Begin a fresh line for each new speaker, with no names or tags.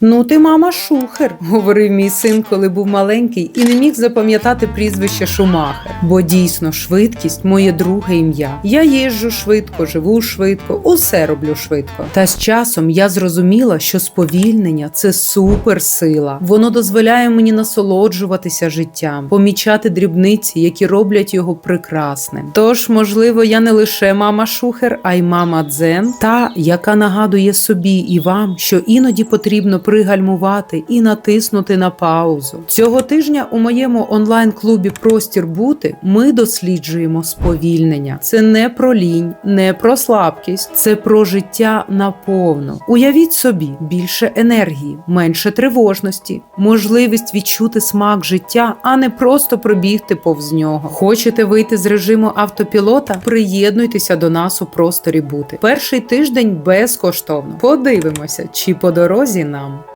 Ну, ти мама Шухер, говорив мій син, коли був маленький, і не міг запам'ятати прізвище Шумахер. Бо дійсно швидкість моє друге ім'я. Я їжджу швидко, живу швидко, усе роблю швидко. Та з часом я зрозуміла, що сповільнення це суперсила. Воно дозволяє мені насолоджуватися життям, помічати дрібниці, які роблять його прекрасним. Тож, можливо, я не лише мама Шухер, а й мама Дзен, та яка нагадує собі і вам, що іноді потрібно пригальмувати і натиснути на паузу. Цього тижня у моєму онлайн-клубі Простір бути ми досліджуємо сповільнення. Це не про лінь, не про слабкість, це про життя наповну. Уявіть собі більше енергії, менше тривожності, можливість відчути смак життя, а не просто пробігти повз нього. Хочете вийти з режиму автопілота? Приєднуйтеся до нас у просторі бути. Перший тиждень безкоштовно. Подивимося, чи по дорозі нам.